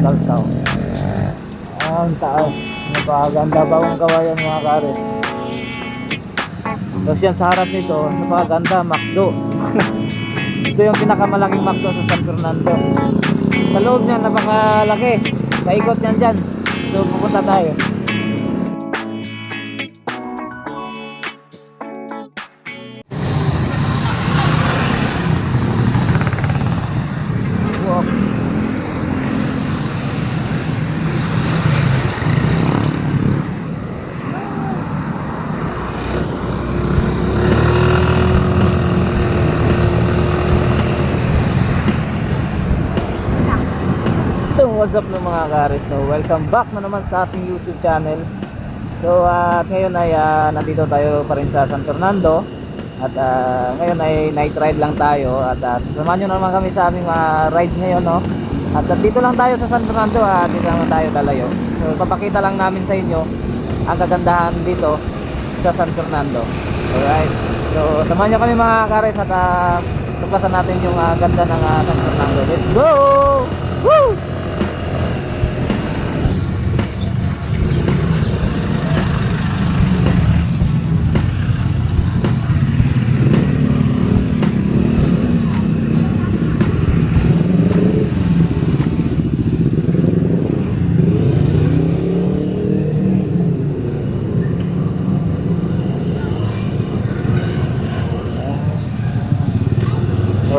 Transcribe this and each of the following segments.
Town. Ang taas. Napakaganda bagong gawa yan mga kares. Tapos yan sa harap nito, napakaganda, McDo. Ito yung pinakamalaking McDo sa San Fernando. Sa loob niya, napakalaki. Paikot yan dyan. So, pupunta tayo. What's up ng mga kares no? Welcome back na naman sa ating YouTube channel So at ngayon ay ah, nandito tayo pa rin sa San Fernando At ah, ngayon ay night ride lang tayo At uh, sasamahan nyo naman kami sa aming mga rides ngayon no? At dito lang tayo sa San Fernando at dito lang tayo dalayo So papakita lang namin sa inyo ang kagandahan dito sa San Fernando Alright So samahan nyo kami mga kares at uh, tuklasan natin yung ah, ganda ng ah, San Fernando Let's go! Woo!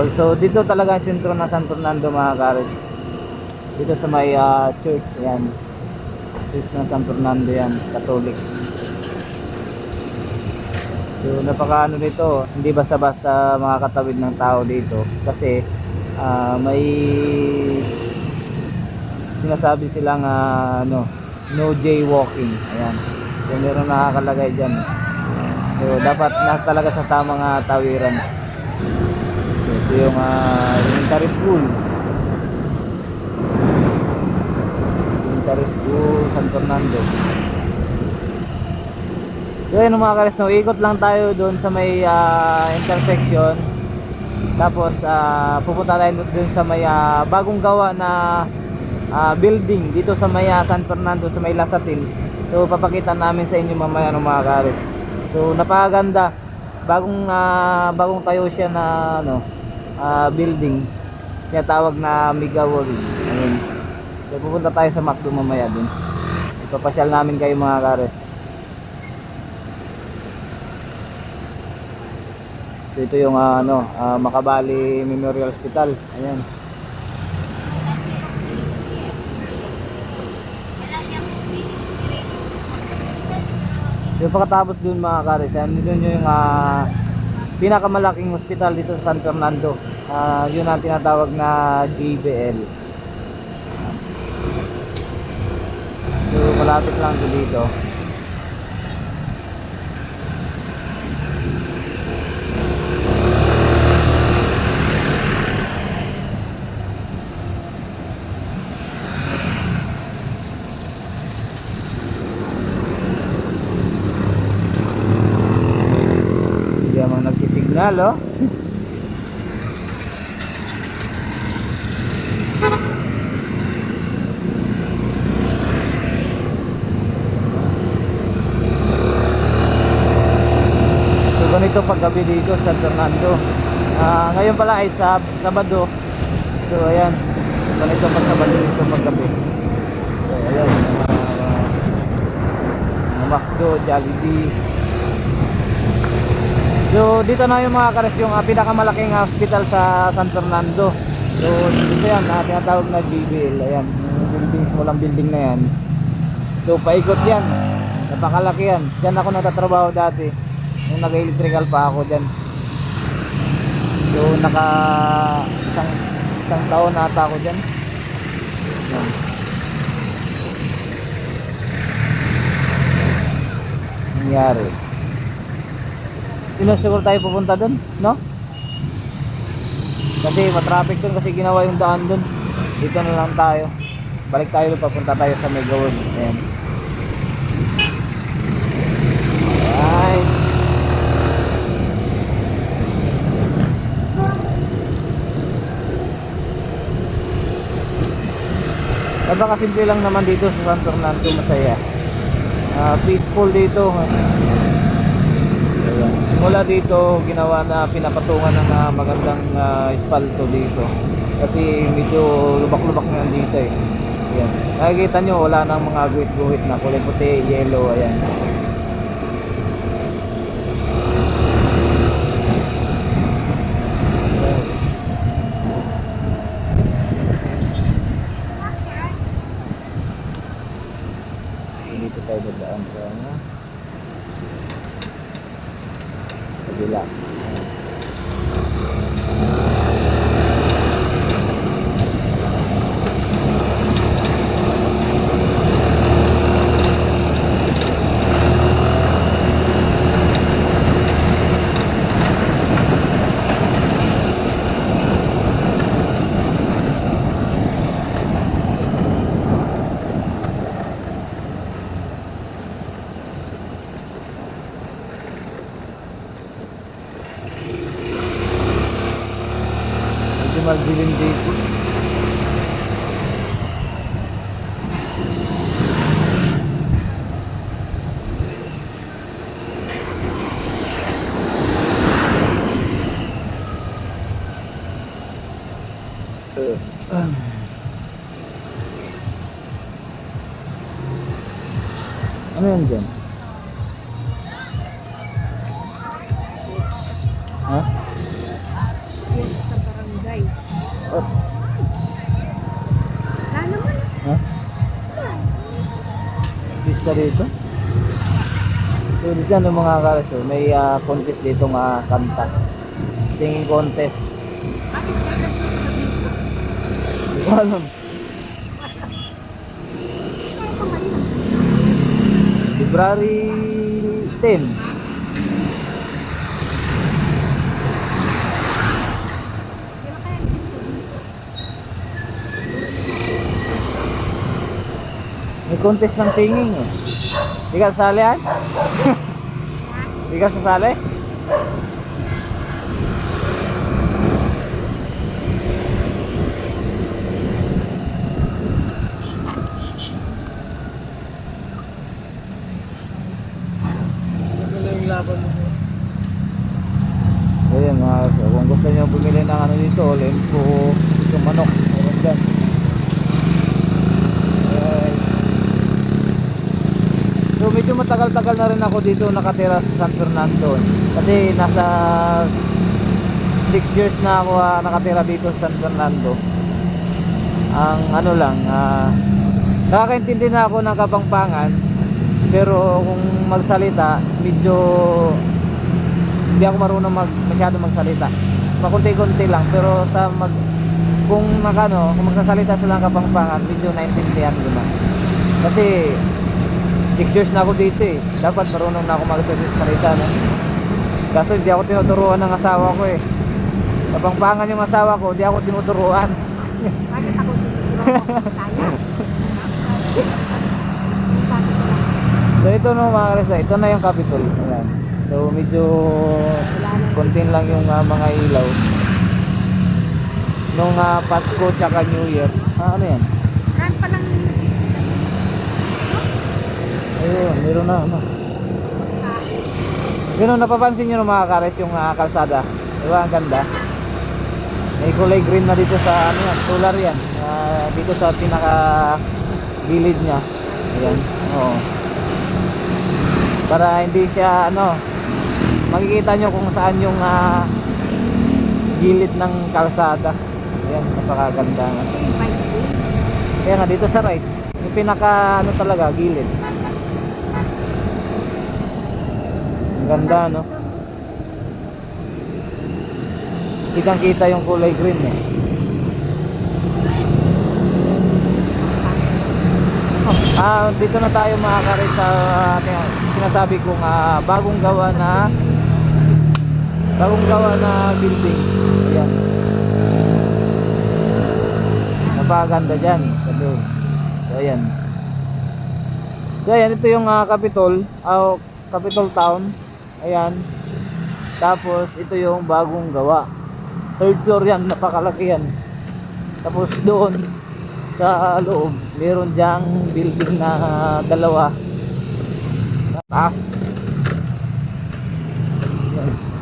Also, dito talaga ang sentro ng San Fernando mga kares. Dito sa may ah, church, yan. Church ng San Fernando yan, Catholic. So, napakaano nito, hindi basta-basta makakatawid ng tao dito. Kasi, ah, may sinasabi silang ah, ano, no jaywalking. Ayan. So, meron nakakalagay dyan. So, dapat na talaga sa tamang ah, tawiran. Ito yung uh, elementary school. Elementary school, San Fernando. Yun mga kares, no, ikot lang tayo doon sa may ah, intersection. Tapos ah, pupunta tayo doon sa may ah, bagong gawa na ah, building dito sa may ah, San Fernando, sa may Lasatin. So papakita namin sa inyo mamaya ng mga kares. So napakaganda. Bagong ah, bagong tayo siya na ano, ah, building. Kaya tawag na Migawari. Ayun. So pupunta tayo sa McDo mamaya dun. Ipapasyal namin kayo mga kares. So ito yung ah, ano, ah, Makabali Memorial Hospital. Ayan. Yung pagkatapos dun mga kares, yan dun yung ah, pinakamalaking hospital dito sa San Fernando. Ah, yun ang tinatawag na GBL. So malapit lang to dito. Hindi naman nagsisignal oh. So ganito paggabi dito sa Fernando. Ah, ngayon pala ay sab Sabado. So ayan. Ganito pag Sabado dito paggabi. So ayan. Mga, mga McDo, Jollibee. So dito na yung mga kares yung ah, pinakamalaking hospital sa San Fernando. So dito yan, ah, tinatawag na GBL. Ayan, yung building, walang building na yan. So paikot yan. Napakalaki yan. Diyan ako natatrabaho dati. Nung nag-electrical pa ako dyan. So naka isang, isang taon na ata ako dyan. Yan. Nangyari. Sino siguro tayo pupunta doon, no? Kasi matraffic doon kasi ginawa yung daan doon. Dito na lang tayo. Balik tayo doon, papunta tayo sa Mega World. Ayan. Alright. Napakasimple lang naman dito sa San Fernando masaya. Ah, peaceful dito. Simula dito, ginawa na pinapatungan ng ah, magandang ah, espalto dito. Kasi medyo lubak-lubak na yan dito eh. Ayan. Nakikita nyo, wala nang mga guhit-guhit na kulay puti, yellow, ayan. Dito tayo dadaan sa ano. Medyo magdilim dito. Pista dito? So, dito ano mga karas, oh, may ah, contest dito nga kanta. Singing contest. Hindi ko alam. February 10. Hindi na kaya dito. May contest ng singing eh. Di ka sasali ay? Di ka sasali? Ayan mga kaso, kung gusto nyo bumili ng ano dito, lempo, ito manok, meron dyan. Ayan. So medyo matagal-tagal na rin ako dito nakatira sa San Fernando. Kasi nasa 6 years na ako ah, nakatira dito sa San Fernando. Ang ano lang, ah, nakakaintindi na ako ng Kapampangan. Pero kung magsalita, medyo hindi ako marunong mag, masyado magsalita. Makunti-kunti lang. Pero sa mag, kung nakano, kung magsasalita sila ng Kapampangan, medyo naintindihan ko na. Kasi 6 years na ako dito eh. Dapat marunong na ako magsalita no? Kaso hindi ako tinuturuan ng asawa ko eh. Kapangpangan yung asawa ko, hindi ako tinuturuan. Bakit ako wala? So ito no mga karesa, ito na yung Capitol. Ayan. So medyo kontin lang yung ah, mga ilaw. Nung ah, Pasko tsaka New Year. Ah, ano yan? Saan pa lang Ayun, meron na ano. Ganun, napapansin nyo no, mga kares yung ah, kalsada. Diba, ang ganda. May kulay green na dito sa ano yan, solar yan. Ah, dito sa pinaka gilid niya. Ayan, oo. Para hindi siya ano, makikita nyo kung saan yung ah, gilid ng kalsada. Ayan, napakaganda? Kaya nga dito sa right, yung pinaka ano talaga, gilid. Ang ganda no. Kitang kita yung kulay green eh. Ah, dito na tayo mga kare sa ating sinasabi kong ah, bagong gawa na bagong gawa na building. Ayan. Napakaganda dyan. Sa doon. So, ayan. So, ayan. Ito yung ah, Capitol. ah, Capitol Town. Ayan. Tapos, ito yung bagong gawa. Third floor yan. Napakalaki yan. Tapos, doon, sa loob, meron diyang building na dalawa. Na taas.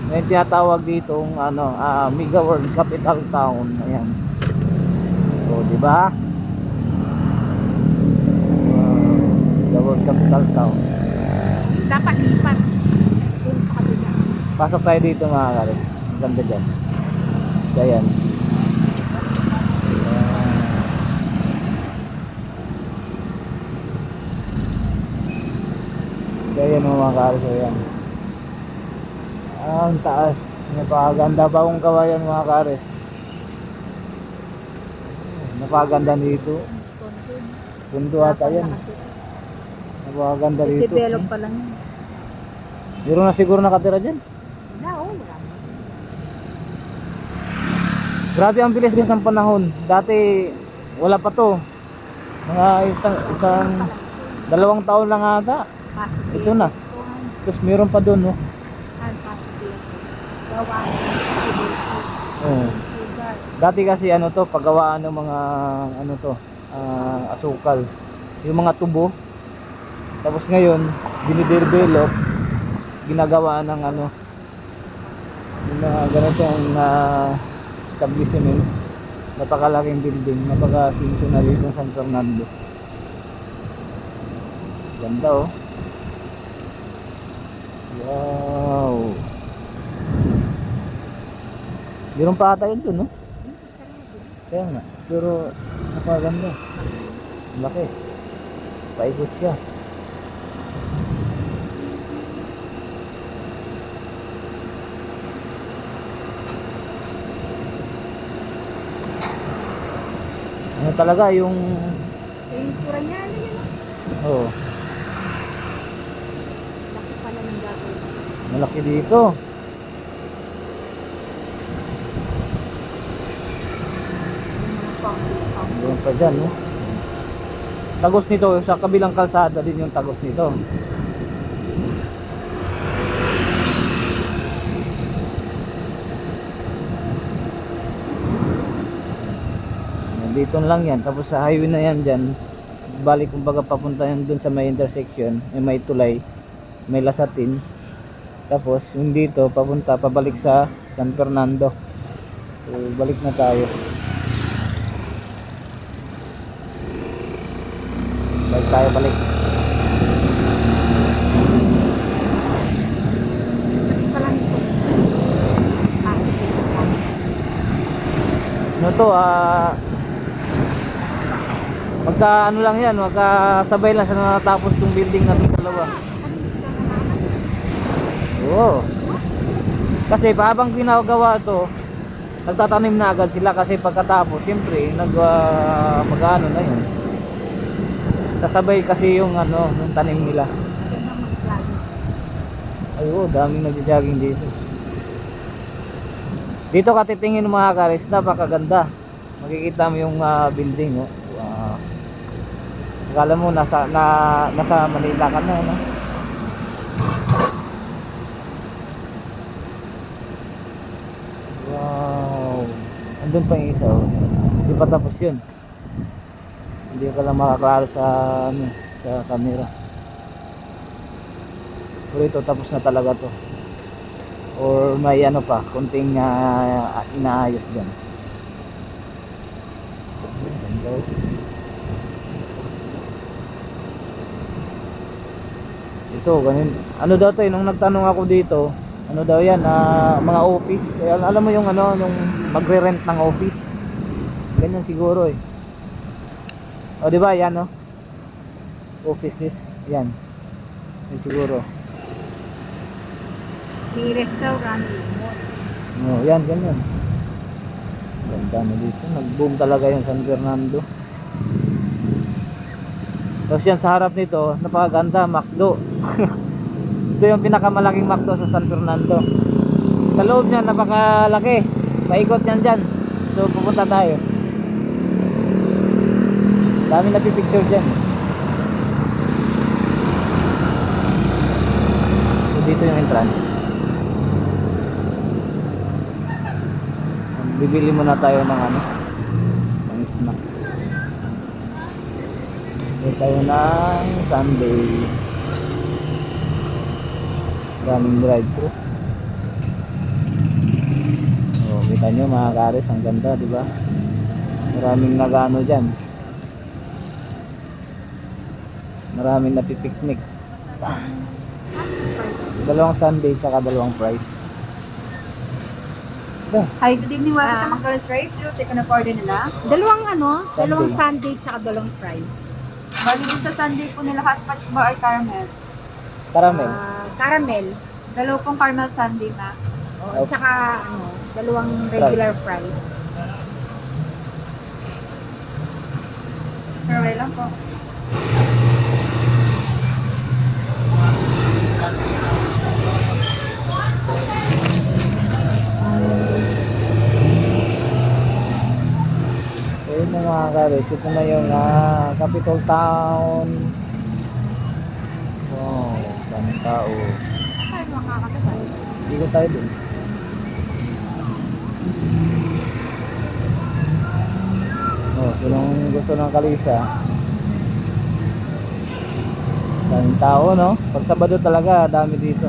May tinatawag ditong ano, ah, Mega World Capital Town. Ayan. So, di ba? Wow. Mega World Capital Town. Dapat lipat. Pasok tayo dito mga karit. Ang Ganda dyan. Ayan. Ayan mga karit. Ayan. Ah, ang taas. Napakaganda pa kung kawayan mga karit. Napakaganda dito. Pundo ata yan. Napakaganda dito. Develop pa lang. Meron na siguro nakatira dyan. Grabe ang bilis guys ng panahon. Dati wala pa to. Mga isang isang dalawang taon lang ata. Ito na. Tapos meron pa doon, no. Oh. Dati kasi ano to, paggawaan ng mga ano to, ah, asukal. Yung mga tubo. Tapos ngayon, dinidevelop, ginagawa ng ano, yung mga ganitong uh, establishment. Napakalaking building, napaka-seasonal itong San Fernando. Ganda oh. Wow. Meron pa ata yun dun, no? Kaya nga. Pero napaganda. Ang Laki. Paikot siya. Ano talaga yung Yung tura niya, ano yun? oh, Laki pala ng gagawin. malaki dito. Doon pa dyan, no? Tagos nito, sa kabilang kalsada din yung tagos nito. Dito lang yan, tapos sa highway na yan dyan, balik kumbaga papunta yan dun sa may intersection, may may tulay, may lasatin. Tapos yung dito, papunta, pabalik sa San Fernando. So, balik na tayo. Balik tayo balik. Ano to, ah... magka ano lang yan, magkasabay lang sa natapos tong building natin dalawa. Oo. Kasi habang ginagawa to, nagtatanim na agad sila kasi pagkatapos, siyempre, nag ah, mag-ano na yun. Kasabay kasi yung ano, yung tanim nila. Yan ang mag-vlog. Ay, oo, daming nagja-jogging dito. Dito ka titingin mga karis, napakaganda. Makikita mo yung ah, building, oh. Akala mo nasa na nasa Manila ka na, no? Wow. Andun pa yung isa, oh. Hindi pa tapos yun. Hindi ka lang makaklaro sa ano, sa camera. Pero ito tapos na talaga to. Or may ano pa, kunting ah, inaayos dyan. Ganda, oh. Ito, ganun. Ano daw to eh, nung nagtanong ako dito, ano daw yan, ah, mga office. Kaya alam mo yung ano, yung magre-rent ng office. Ganyan siguro eh. O di ba yan no? Offices, yan. Yan siguro. May restaurant. mall. Oh, yan, ganyan. Ganda na dito. Nag-boom talaga yung San Fernando. Tapos yan sa harap nito, napakaganda, McDo. Ito yung pinakamalaking McDo sa San Fernando. Sa loob niya, napakalaki. Paikot yan dyan. So, pupunta tayo. Dami napipicture dyan. So, dito yung entrance. Bibili muna tayo ng ano, ng snack. Ikot tayo ng Sunday. Daming drive-thru. Oh, kita nyo mga kares, ang ganda, di ba? Maraming nagano dyan. Maraming napipiknik. Dalawang Sunday tsaka dalawang price. Hi, good evening. Welcome Ah. to McDonald's Drive-Thru. Take an order nila. Dalawang ano, dalawang Sunday tsaka dalawang fries. Bali din sa Sunday po nila hot pot ba or caramel? caramel. Ah, caramel. Dalawa pong caramel sundae na. O, tsaka ano, dalawang regular fries. Caramel lang po. So yun na mga kares, ito na yung ah, capital town. Wow, daming tao. Hindi tayo dun. Oh, sinong gusto ng kalisa? Daming tao, no? Pag Sabado talaga, dami dito.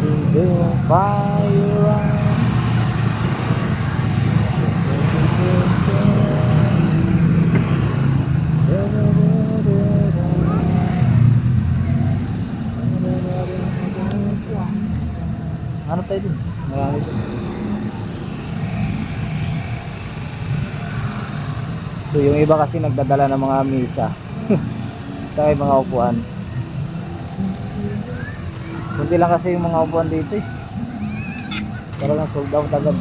Waiting to fire Ano tayo dun? Marami dun. So yung iba kasi nagdadala ng mga misa. Yung mga upuan. Kunti lang kasi yung mga upuan dito eh. Talagang sold out agad.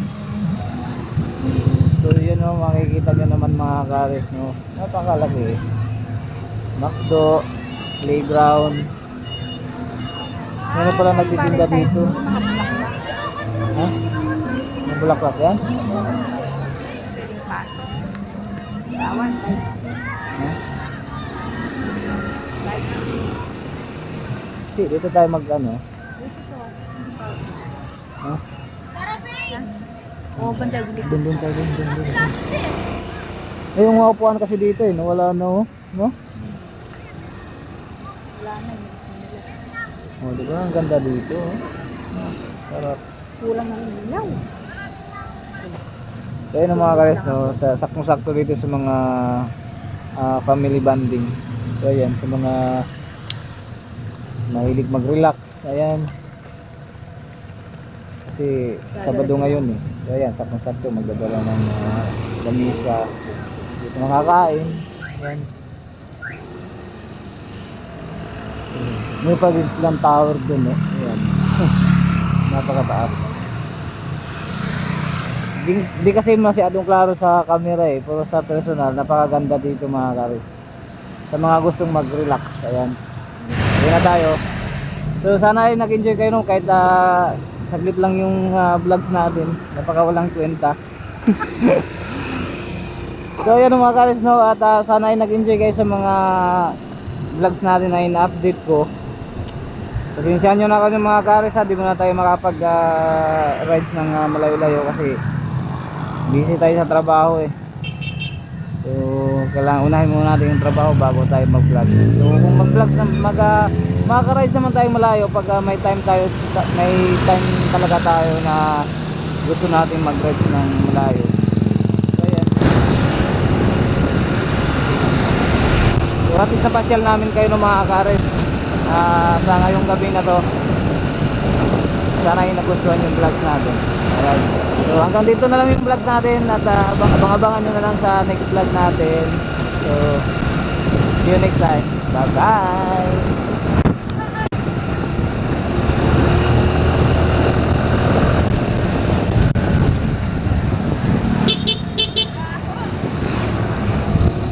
So yun o, makikita nyo naman mga kares no. Napakalaki eh. Macdo, playground. Meron pala nagtitinda dito. Yung. Ha? May bulaklak yan? Paso. Tawan. Ha? Hindi, dito tayo mag ano. Ha? Oo, banda gulit. Dun dun tayo, dun dun dun. Eh, yung mga upuan kasi dito eh, nawala na oh. No? Wala na yun. Oh, di ba? Ang ganda dito. Oh. Sarap. Kulang ng ilaw. So yun mga kares, no? Sa, saktong-sakto dito sa mga ah, family bonding. So ayan, sa mga mahilig mag-relax. Ayan. Kasi Sabado ngayon eh. So ayan, saktong-sakto magdadala ng uh, lamisa. Dito makakain. Ayan. May pa din silang tower dun eh. Ayan. Napakataas. Di, kasi masyadong klaro sa camera eh, pero sa personal, napakaganda dito mga karis. Sa mga gustong mag-relax, ayan. Ayan na tayo. So sana ay nag-enjoy kayo no, kahit ah, saglit lang yung ah, vlogs natin. Napaka walang kwenta. so ayan mga karis no, at ah, sana ay nag-enjoy kayo sa mga vlogs natin na in-update ko. Pasensyahan nyo na kami mga karis ha, di mo na tayo makapag ah, rides ng ah, malayo-layo kasi busy tayo sa trabaho eh. So, kailangan unahin muna natin yung trabaho bago tayo mag-vlog. So, kung mag-vlogs na mag uh, makaka-rise naman tayo malayo pag ah, may time tayo ta- may time talaga tayo na gusto natin mag-rides ng malayo. So, ayan. So, at least napasyal namin kayo ng mga kares ah, sa ngayong gabi na to. Sana ay nagustuhan yung vlogs natin. So hanggang dito na lang yung vlogs natin at ah, abang- abang-abangan nyo na lang sa next vlog natin. So see you next time. Bye bye!